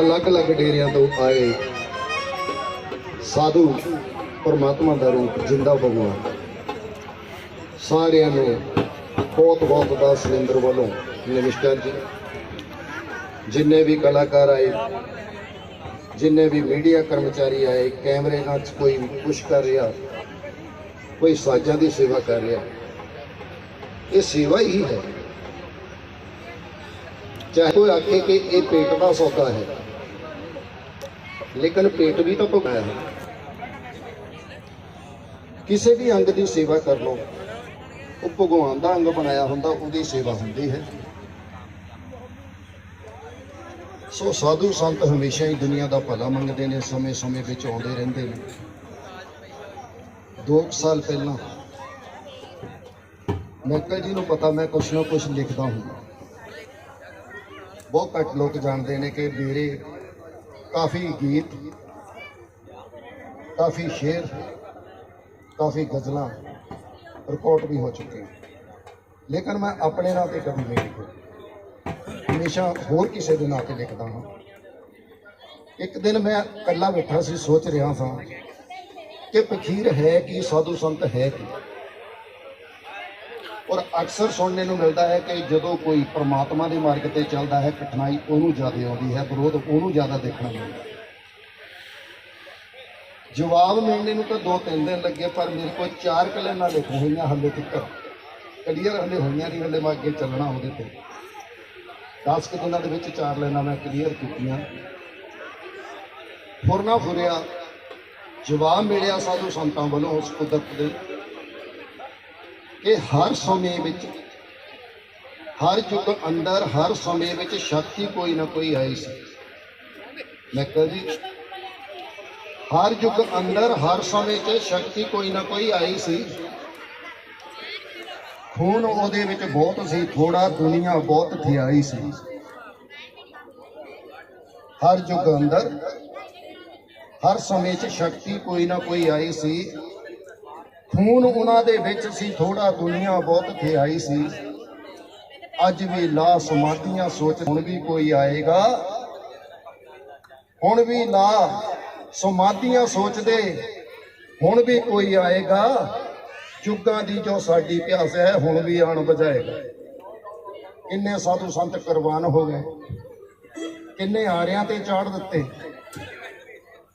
ਅਲੱਗ-ਅਲੱਗ ਡੇਰਿਆਂ ਤੋਂ ਆਏ ਸਾਧੂ ਪਰਮਾਤਮਾ ਦਾ ਰੂਪ ਜਿੰਦਾ ਭਗਵਾਨ ਸਾਰਿਆਂ ਨੂੰ ਬਹੁਤ ਬਹੁਤ ਦਾ ਸੁਰਿੰਦਰ ਵੱਲੋਂ ਨਮਸਕਾਰ ਜੀ। ਜਿੰਨੇ ਵੀ ਕਲਾਕਾਰ ਆਏ, ਜਿੰਨੇ ਵੀ ਮੀਡੀਆ ਕਰਮਚਾਰੀ ਆਏ, ਕੈਮਰੇ ਨਾਲ ਕੋਈ ਕੁਛ ਕਰ ਰਿਹਾ, ਕੋਈ ਸਾਜ਼ਾਂ ਦੀ ਸੇਵਾ ਕਰ ਰਿਹਾ, ਇਹ ਸੇਵਾ ਹੀ ਹੈ। ਚਾਹੇ ਕੋਈ ਆਖੇ ਕਿ ਇਹ ਪੇਟ ਦਾ ਸੌਦਾ ਹੈ। ਲੇਕਿਨ ਪੇਟ ਵੀ ਤਾਂ ਭੁਗਾਇਆ ਹੈ। ਕਿਸੇ ਵੀ ਅੰਗ ਦੀ ਸੇਵਾ ਕਰ ਲਓ ਉਹ ਭਗਵਾਨ ਦਾ ਅੰਗ ਬਣਾਇਆ ਹੁੰਦਾ, ਉਹਦੀ ਸੇਵਾ ਹੁੰਦੀ ਹੈ। ਸੋ ਸਾਧੂ ਸੰਤ ਹਮੇਸ਼ਾ ਹੀ ਦੁਨੀਆ ਦਾ ਭਲਾ ਮੰਗਦੇ ਨੇ, ਸਮੇਂ-ਸਮੇਂ ਵਿੱਚ ਆਉਂਦੇ ਰਹਿੰਦੇ ਨੇ। 2 ਸਾਲ ਪਹਿਲਾਂ ਮੈਕਲ ਜੀ ਨੂੰ ਪਤਾ ਮੈਂ ਕੁਛ ਨਾ ਕੁਛ ਲਿਖਦਾ ਹੁੰਦਾ। ਬਹੁਤ ਘੱਟ ਲੋਕ ਜਾਣਦੇ ਨੇ ਕਿ ਮੇਰੇ ਕਾਫੀ ਗੀਤ, ਕਾਫੀ ਸ਼ੇਰ, ਕਾਫੀ ਗਜ਼ਲਾਂ ਰਿਕਾਰਡ ਵੀ ਹੋ ਚੁੱਕੇ ਲੇਕਿਨ ਮੈਂ ਆਪਣੇ ਨਾਂ ਤੇ ਕਦੀ ਨਹੀਂ ਲਿਖਿਆ। ਹਮੇਸ਼ਾ ਹੋਰ ਕਿਸੇ ਦੇ ਨਾਂ ਤੇ ਲਿਖਦਾ ਹਾਂ। ਇੱਕ ਦਿਨ ਮੈਂ ਇਕੱਲਾ ਬੈਠਾ ਸੀ, ਸੋਚ ਰਿਹਾ ਸਾਂ ਕਿ ਫਕੀਰ ਹੈ ਕੀ, ਸਾਧੂ ਸੰਤ ਹੈ ਕੀ? ਔਰ ਅਕਸਰ ਸੁਣਨੇ ਨੂੰ ਮਿਲਦਾ ਹੈ ਕਿ ਜਦੋਂ ਕੋਈ ਪ੍ਰਮਾਤਮਾ ਦੇ ਮਾਰਗ ਤੇ ਚੱਲਦਾ ਹੈ, ਕਠਿਨਾਈ ਉਹਨੂੰ ਜ਼ਿਆਦਾ ਆਉਂਦੀ ਹੈ, ਵਿਰੋਧ ਉਹਨੂੰ ਜ਼ਿਆਦਾ ਦੇਖਣਾ ਮਿਲਦਾ ਜਵਾਬ ਮਿਲਣੇ ਨੂੰ ਤਾਂ ਦੋ ਤਿੰਨ ਦਿਨ ਲੱਗੇ, ਪਰ ਮੇਰੇ ਕੋਲ ਚਾਰ ਕਲਮਾਂ ਲਿਖੀਆਂ ਹੋਈਆਂ ਹੱਲੇ ਤੱਕ। ਕਲੀਅਰ ਹੱਲੇ ਹੋਈਆਂ ਨਹੀਂ, ਹੱਲੇ ਮੈਂ ਅੱਗੇ ਚੱਲਣਾ ਉਹਦੇ ਤੇ। 10 ਕੁ ਦਿਨਾਂ ਦੇ ਵਿੱਚ ਚਾਰ ਲਾਈਨਾਂ ਮੈਂ ਕਲੀਅਰ ਕੀਤੀਆਂ। ਫੁਰਨਾ ਫੁਰਿਆ, ਜਵਾਬ ਮਿਲਿਆ ਸਾਧੂ ਸੰਤਾਂ ਵੱਲੋਂ ਉਸ ਕੁਦਰਤ ਦੇ ਕਿ ਹਰ ਸਮੇਂ ਵਿੱਚ, ਹਰ ਯੁੱਗ ਅੰਦਰ, ਹਰ ਸਮੇਂ ਵਿੱਚ ਸ਼ਕਤੀ ਕੋਈ ਨਾ ਕੋਈ ਆਈ ਸੀ। ਮੈਂ ਕਹਾਂ ਜੀ, ਹਰ ਯੁੱਗ ਅੰਦਰ, ਹਰ ਸਮੇਂ 'ਚ ਸ਼ਕਤੀ ਕੋਈ ਨਾ ਕੋਈ ਆਈ ਸੀ। ਖੂਨ ਉਹਦੇ ਵਿੱਚ ਬਹੁਤ ਸੀ ਥੋੜਾ ਦੁਨੀਆ ਬਹੁਤ ਥਿਆਈ ਸੀ। ਹਰ ਯੁੱਗ ਅੰਦਰ, ਹਰ ਸਮੇਂ 'ਚ ਸ਼ਕਤੀ ਕੋਈ ਨਾ ਕੋਈ ਆਈ ਸੀ। ਖੂਨ ਉਹਨਾਂ ਦੇ ਵਿੱਚ ਸੀ ਥੋੜਾ ਦੁਨੀਆ ਬਹੁਤ ਥਿਆਈ ਸੀ। ਅੱਜ ਵੀ ਲਾ ਸਮਾਧੀਆਂ ਸੋਚ, ਹੁਣ ਵੀ ਕੋਈ ਆਏਗਾ। ਹੁਣ ਵੀ ਲਾ ਸਮਾਧੀਆਂ ਸੋਚਦੇ, ਹੁਣ ਵੀ ਕੋਈ ਆਏਗਾ। ਚੁੱਗਾਂ ਦੀ ਜੋ ਸਾਡੀ ਪਿਆਸ ਹੈ, ਹੁਣ ਵੀ ਆਣ ਬਜਾਏਗਾ ਕਿੰਨੇ ਸਾਧੂ ਸੰਤ ਕੁਰਬਾਨ ਹੋ ਗਏ। ਕਿੰਨੇ ਆਰਿਆਂ ਤੇ ਚਾੜ ਦਿੱਤੇ।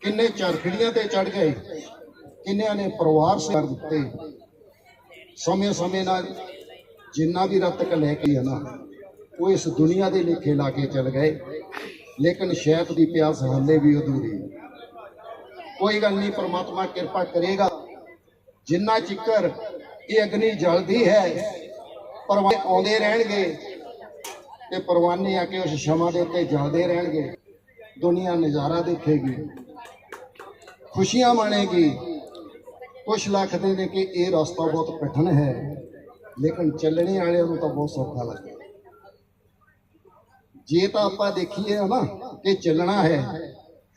ਕਿੰਨੇ ਚਰਖੜੀਆਂ ਤੇ ਚੜ ਗਏ। ਇਹਨਾਂ ਨੇ ਪਰਿਵਾਰ ਕਰ ਦਿੱਤੇ ਸਮੇਂ ਸਮੇਂ ਨਾਲ ਜਿੰਨਾ ਵੀ ਰੱਬ ਲੈ ਕੇ ਆਣਾ ਉਹ ਇਸ ਦੁਨੀਆ ਦੇ ਲੇਖੇ ਲਾ ਕੇ ਚਲ ਗਏ। ਲੇਕਿਨ ਸ਼ੈਤ ਦੀ ਪਿਆਸ ਹਾਲੇ ਵੀ ਅਧੂਰੀ ਹੈ। ਕੋਈ ਗੱਲ ਨਹੀਂ, ਪਰਮਾਤਮਾ ਕਿਰਪਾ ਕਰੇਗਾ। ਜਿੰਨਾ ਚਿਕਰ ਇਹ ਅਗਨੀ ਜਲਦੀ ਹੈ ਪਰਵਾਨੇ ਆਉਂਦੇ ਰਹਿਣਗੇ ਤੇ ਪਰਵਾਨੇ ਆ ਕੇ ਉਸ ਸ਼ਮਾ ਦੇ ਉੱਤੇ ਜਲਦੇ ਰਹਿਣਗੇ। ਦੁਨੀਆ ਨਜ਼ਾਰਾ ਦੇਖੇਗੀ, ਖੁਸ਼ੀਆਂ ਮਾਣੇਗੀ। ਕੁਛ ਲੱਖਦੇ ਨੇ ਕਿ ਇਹ ਰਸਤਾ ਬਹੁਤ ਕਠਿਨ ਹੈ, ਲੇਕਿਨ ਚੱਲਣੇ ਵਾਲਿਆਂ ਨੂੰ ਤਾਂ ਬਹੁਤ ਸੌਖਾ ਲੱਗਦਾ। ਜੇ ਤਾਂ ਆਪਾਂ ਦੇਖੀਏ ਨਾ ਕਿ ਚੱਲਣਾ ਹੈ,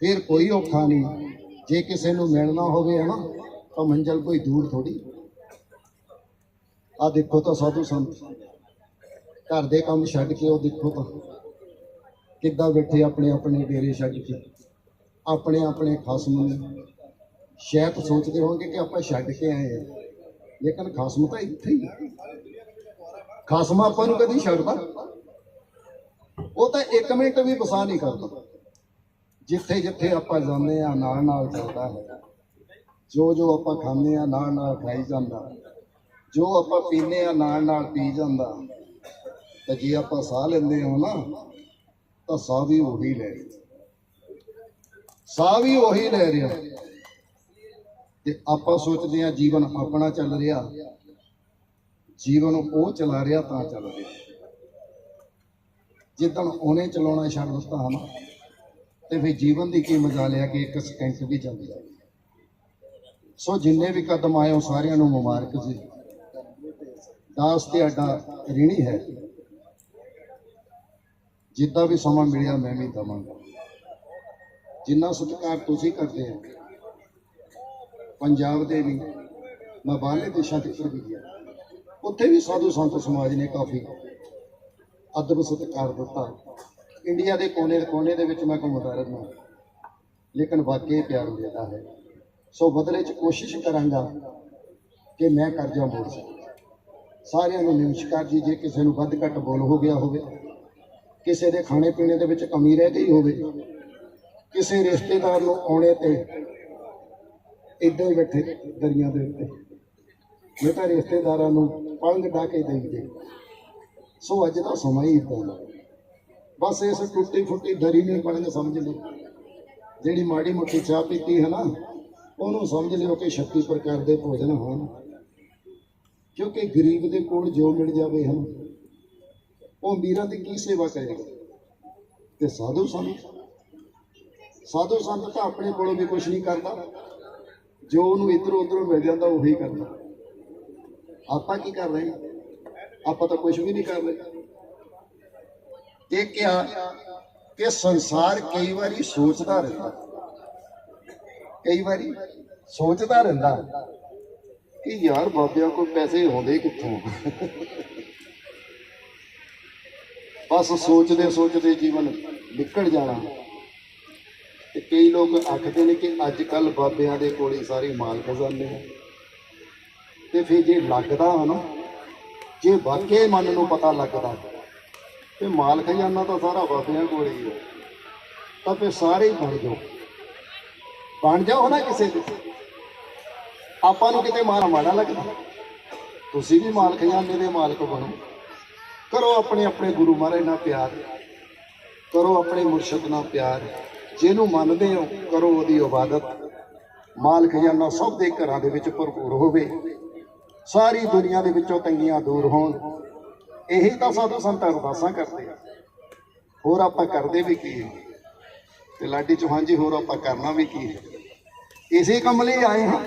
ਫਿਰ ਕੋਈ ਔਖਾ ਨਹੀਂ। ਜੇ ਕਿਸੇ ਨੂੰ ਮਿਲਣਾ ਹੋਵੇ ਹੈ ਨਾ ਤਾਂ ਮੰਜ਼ਲ ਕੋਈ ਦੂਰ ਥੋੜੀ ਆ ਦੇਖੋ ਤਾਂ ਸਾਧੂ ਸੰਤ, ਘਰ ਦੇ ਕੰਮ ਛੱਡ ਕੇ ਉਹ ਦੇਖੋ ਤਾਂ ਕਿੱਦਾਂ ਬੈਠੇ ਆਪਣੇ ਆਪਣੇ ਡੇਰੇ ਛੱਡ ਕੇ ਆਪਣੇ ਆਪਣੇ ਖਸਮ ਨੂੰ। ਸ਼ਾਇਦ ਸੋਚਦੇ ਹੋਣਗੇ ਕਿ ਆਪਾਂ ਛੱਡ ਕੇ ਆਏ ਆ ਲੇਕਿਨ ਖਸਮ ਤਾਂ ਇੱਥੇ ਹੀ ਖਸਮ ਆਪਾਂ ਨੂੰ ਕਦੀ ਛੱਡਦਾ। ਉਹ ਤਾਂ 1 ਮਿੰਟ ਵੀ ਵਸਾ ਨਹੀਂ ਕਰਦਾ। ਜਿੱਥੇ ਜਿੱਥੇ ਆਪਾਂ ਜਾਂਦੇ ਆ ਨਾਲ ਨਾਲ ਚੱਲਦਾ ਹੈ। ਜੋ ਜੋ ਆਪਾਂ ਖਾਂਦੇ ਆ ਨਾਲ ਨਾਲ ਖਾਈ ਜਾਂਦਾ। ਜੋ ਆਪਾਂ ਪੀਂਦੇ ਆ ਨਾਲ ਨਾਲ ਪੀ ਜਾਂਦਾ। ਤੇ ਜੇ ਆਪਾਂ ਸਾਹ ਲੈਂਦੇ ਹਾਂ ਨਾ, ਤਾਂ ਸਾਹ ਵੀ ਉਹੀ ਲੈ ਰਿਹਾ। ਸਾਹ ਵੀ ਉਹੀ ਲੈ ਰਿਹਾ। ਤੇ ਆਪਾਂ ਸੋਚਦੇ ਆ ਜੀਵਨ ਆਪਣਾ ਚੱਲ ਰਿਹਾ। ਜੀਵਨ ਉਹ ਚਲਾ ਰਿਹਾ ਤਾਂ ਚੱਲ ਰਿਹਾ। ਜਿੱਦਣ ਉਹਨੇ ਚਲਾਉਣਾ ਛੱਡ ਦਿੱਤਾ ਹਨਾ, ਤੇ ਫਿਰ ਜੀਵਨ ਦੀ ਕੀ ਮਜ਼ਾ ਲਿਆ ਕਿ ਇੱਕ ਸਕਿੰਟ ਵੀ ਚੱਲ ਜਾਏ ਸੋ ਜਿੰਨੇ ਵੀ ਕਦਮ ਆਏ ਉਹ ਸਾਰਿਆਂ ਨੂੰ ਮੁਬਾਰਕ ਜੀ। ਦਾਸ ਤੇ ਅੱਡਾ ਰਿਣੀ ਹੈ। ਜਿੱਦਾਂ ਵੀ ਸਮਾਂ ਮਿਲਿਆ ਮੈਂ ਵੀ ਦਵਾਂਗਾ। ਜਿੰਨਾ ਸਤਿਕਾਰ ਤੁਸੀਂ ਕਰਦੇ ਹੋ ਪੰਜਾਬ ਦੇ ਵੀ, ਮੈਂ ਬਾਹਰਲੇ ਦੇਸ਼ਾਂ ਤੱਕ ਵੀ ਗਿਆ। ਉੱਥੇ ਵੀ ਸਾਧੂ ਸੰਤ ਸਮਾਜ ਨੇ ਕਾਫੀ ਅਦਬ ਸਤਿਕਾਰ ਦਿੱਤਾ। ਇੰਡੀਆ ਦੇ ਕੋਨੇ-ਕੋਨੇ ਦੇ ਵਿੱਚ ਮੈਂ ਘੁੰਮਦਾ ਰਹਿੰਦਾ ਲੇਕਿਨ ਵਾਕਈ ਪਿਆਰ ਮਿਲਦਾ ਹੈ। ਸੋ ਬਦਲੇ 'ਚ ਕੋਸ਼ਿਸ਼ ਕਰਾਂਗਾ ਕਿ ਮੈਂ ਕਰਜ਼ਾ ਮੋੜ ਸਕਾਂ। ਸਾਰਿਆਂ ਨੂੰ ਨਮਸਕਾਰ ਜੀ, ਜੇ ਕਿਸੇ ਨੂੰ ਵੱਧ ਘੱਟ ਬੋਲ ਹੋ ਗਿਆ ਹੋਵੇ, ਕਿਸੇ ਦੇ ਖਾਣੇ ਪੀਣੇ ਦੇ ਵਿੱਚ ਕਮੀ ਰਹਿ ਗਈ ਹੋਵੇ, ਕਿਸੇ ਰਿਸ਼ਤੇਦਾਰ ਨੂੰ ਆਉਣੇ ਤੇ ਇੱਦਾਂ ਹੀ ਬੈਠੇ ਦਰੀਆਂ ਦੇ ਉੱਤੇ। ਮੈਂ ਤਾਂ ਰਿਸ਼ਤੇਦਾਰਾਂ ਨੂੰ ਪਲੰਗ ਢਾ ਕੇ ਦੇਈਦੇ ਸੋ ਅੱਜ ਦਾ ਸਮਾਂ ਹੀ ਇਦਾਂ ਦਾ। ਬਸ ਇਸ ਟੁੱਟੀ ਫੁੱਟੀ ਦਰੀ ਨਹੀਂ ਪਲੰਗ ਸਮਝ ਲਓ। ਜਿਹੜੀ ਮਾੜੀ ਮੋਟੀ ਚਾਹ ਪੀਤੀ ਹੈ ਨਾ, ਉਹਨੂੰ ਸਮਝ ਲਿਓ ਕਿ 36 ਪ੍ਰਕਾਰ ਦੇ ਭੋਜਨ ਹੋਣ। ਕਿਉਂਕਿ ਗਰੀਬ ਦੇ ਕੋਲ ਜੋ ਮਿਲ ਜਾਵੇ ਹਨ, ਉਹ ਅਮੀਰਾਂ ਦੀ ਕੀ ਸੇਵਾ ਕਰੇਗਾ? ਤੇ ਸਾਧੂ ਸੰਤ? ਸਾਧੂ ਸੰਤ ਤਾਂ ਆਪਣੇ ਕੋਲੋਂ ਵੀ ਕੁਝ ਨਹੀਂ ਕਰਦਾ। ਜੋ ਉਹਨੂੰ ਇੱਧਰੋਂ ਉੱਧਰੋਂ ਮਿਲ ਜਾਂਦਾ, ਉਹੀ ਕਰਦਾ ਆਪਾਂ ਕੀ ਕਰ ਰਹੇ? ਆਪਾਂ ਤਾਂ ਕੁਝ ਵੀ ਨਹੀਂ ਕਰ ਰਹੇ। ਇਹ ਕਿਹਾ ਕਿ ਸੰਸਾਰ ਕਈ ਵਾਰੀ ਸੋਚਦਾ ਰਹਿੰਦਾ। ਕਈ ਵਾਰੀ ਸੋਚਦਾ ਰਹਿੰਦਾ। ਕਿ ਯਾਰ ਬਾਬਿਆਂ ਕੋਲ ਪੈਸੇ ਆਉਂਦੇ ਕਿੱਥੋਂ? ਬਸ ਸੋਚਦੇ ਸੋਚਦੇ ਜੀਵਨ ਨਿਕਲ ਜਾਣਾ। ਤੇ ਕਈ ਲੋਕ ਆਖਦੇ ਨੇ ਕਿ ਅੱਜ ਕੱਲ ਬਾਬਿਆਂ ਦੇ ਕੋਲ ਹੀ ਸਾਰੀ ਮਾਲ ਖਜ਼ਾਨੇ ਆ। ਤੇ ਫਿਰ ਜੇ ਲੱਗਦਾ ਹੈ ਜੇ ਵਾਕਈ ਮਨ ਨੂੰ ਪਤਾ ਲੱਗਦਾ, ਤੇ ਮਾਲ ਖਜ਼ਾਨਾ ਤਾਂ ਸਾਰਾ ਬਾਬਿਆਂ ਕੋਲ ਹੀ ਹੈ ਤਾਂ ਫਿਰ ਸਾਰੇ ਹੀ ਬਣ ਜਾਓ। ਬਣ ਜਾਓ ਨਾ ਕਿਸੇ ਦੇ। ਆਪਾਂ ਨੂੰ ਕਿਤੇ ਮਾਰ ਮਾੜਾ ਲੱਗਦਾ। ਤੁਸੀਂ ਵੀ ਮਾਲ ਖਜ਼ਾਨੇ ਦੇ ਮਾਲਕ ਬਣੋ। ਕਰੋ ਆਪਣੇ ਆਪਣੇ ਗੁਰੂ ਮਹਾਰਾਜ ਨਾਲ ਪਿਆਰ। ਕਰੋ ਆਪਣੇ ਮੁਰਸ਼ਿਦ ਨਾਲ ਪਿਆਰ। ਜਿਹਨੂੰ ਮੰਨਦੇ ਹੋ, ਕਰੋ ਉਹਦੀ ਇਬਾਦਤ। ਮਾਲ ਖਜ਼ਾਨਾ ਸਭ ਦੇ ਘਰਾਂ ਦੇ ਵਿੱਚ ਭਰਪੂਰ ਹੋਵੇ। ਸਾਰੀ ਦੁਨੀਆ ਦੇ ਵਿੱਚੋਂ ਤੰਗੀਆਂ ਦੂਰ ਹੋਣ। ਇਹੀ ਤਾਂ ਸਾਧੂ ਸੰਤ ਅਰਦਾਸਾਂ ਕਰਦੇ ਆ। ਹੋਰ ਆਪਾਂ ਕਰਦੇ ਵੀ ਕੀ ਹੈ? ਤੇ ਲਾਡੀ ਚੌਹਾਨ ਜੀ, ਹੋਰ ਆਪਾਂ ਕਰਨਾ ਵੀ ਕੀ ਹੈ? ਇਸੇ ਕੰਮ ਲਈ ਆਏ ਹਾਂ।